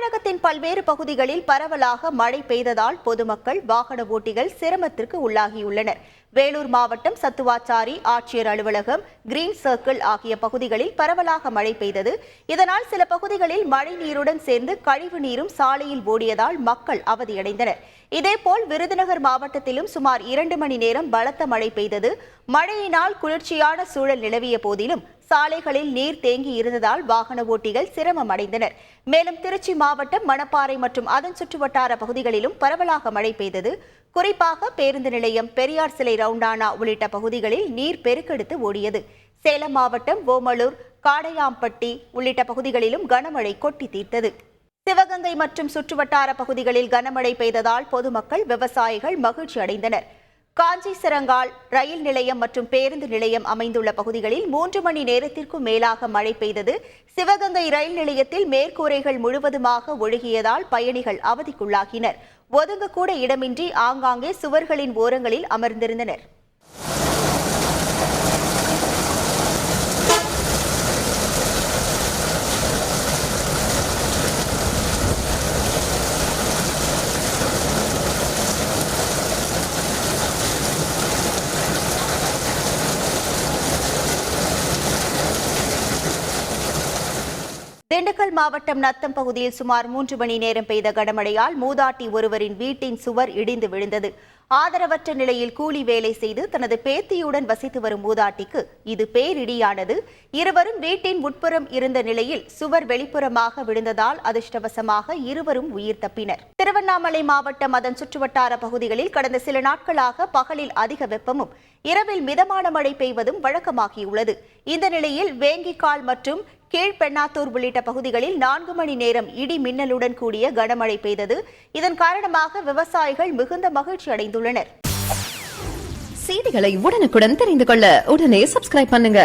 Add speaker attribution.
Speaker 1: தமிழகத்தின் பல்வேறு பகுதிகளில் பரவலாக மழை பெய்ததால் பொதுமக்கள் வாகன ஓட்டிகள் சிரமத்திற்கு உள்ளாகியுள்ளனர். வேலூர் மாவட்டம் சத்துவாச்சாரி ஆட்சியர் அலுவலகம் கிரீன் சர்க்கிள் ஆகிய பகுதிகளில் பரவலாக மழை பெய்தது. இதனால் சில பகுதிகளில் மழை நீருடன் சேர்ந்து கழிவு நீரும் சாலையில் ஓடியதால் மக்கள் அவதியடைந்தனர். இதேபோல் விருதுநகர் மாவட்டத்திலும் சுமார் இரண்டு மணி நேரம் பலத்த மழை பெய்தது. மழையினால் குளிர்ச்சியான சூழல் நிலவிய போதிலும் சாலைகளில் நீர் தேங்கி இருந்ததால் வாகன ஓட்டிகள் சிரமம் அடைந்தனர் மேலும் திருச்சி மாவட்டம் மணப்பாறை மற்றும் அதன் சுற்றுவட்டார பகுதிகளிலும் பரவலாக மழை பெய்தது. குறிப்பாக பேருந்து நிலையம் பெரியார் சிலை ரவுண்டானா உள்ளிட்ட பகுதிகளில் நீர் பெருக்கெடுத்து ஓடியது. சேலம் மாவட்டம் ஓமலூர் காடையாம்பட்டி உள்ளிட்ட பகுதிகளிலும் கனமழை கொட்டி தீர்த்தது. சிவகங்கை மற்றும் சுற்றுவட்டார பகுதிகளில் கனமழை பெய்ததால் பொதுமக்கள் விவசாயிகள் மகிழ்ச்சி அடைந்தனர் காஞ்சிசரங்கால் ரயில் நிலையம் மற்றும் பேருந்து நிலையம் அமைந்துள்ள பகுதிகளில் மூன்று மணி நேரத்திற்கும் மேலாக மழை பெய்தது. சிவகங்கை ரயில் நிலையத்தில் மேற்கூரைகள் முழுவதுமாக ஒழுகியதால் பயணிகள் அவதிக்குள்ளாகினர். ஒதுங்கக்கூட இடமின்றி ஆங்காங்கே சுவர்களின் ஓரங்களில் அமர்ந்திருந்தனர். திண்டுக்கல் மாவட்டம் நத்தம் பகுதியில் சுமார் மூன்று மணி நேரம் பெய்த கனமழையால் மூதாட்டி ஒருவரின் வீட்டின் சுவர் இடிந்து விழுந்தது. ஆதரவற்ற நிலையில் கூலி வேலை செய்து தனது பேத்தியுடன் வசித்து வரும் மூதாட்டிக்கு இது பேரிடியானது. இருவரும் வீட்டின் உட்புறம் இருந்த நிலையில் சுவர் வெளிப்புறமாக விழுந்ததால் அதிர்ஷ்டவசமாக இருவரும் உயிர் தப்பினர். திருவண்ணாமலை மாவட்டம் அதன் சுற்றுவட்டார பகுதிகளில் கடந்த சில நாட்களாக பகலில் அதிக வெப்பமும் இரவில் மிதமான மழை பெய்வதும் வழக்கமாகியுள்ளது. இந்த நிலையில் வேங்கிக்கால் மற்றும் கீழ்பெண்ணாத்தூர் உள்ளிட்ட பகுதிகளில் நான்கு மணி நேரம் இடி மின்னலுடன் கூடிய கனமழை பெய்தது. இதன் காரணமாக விவசாயிகள் மிகுந்த மகிழ்ச்சி அடைந்துள்ளனர்.
Speaker 2: செய்திகளை உடனுக்குடன் தெரிந்து கொள்ள உடனே சப்ஸ்கிரைப் பண்ணுங்க.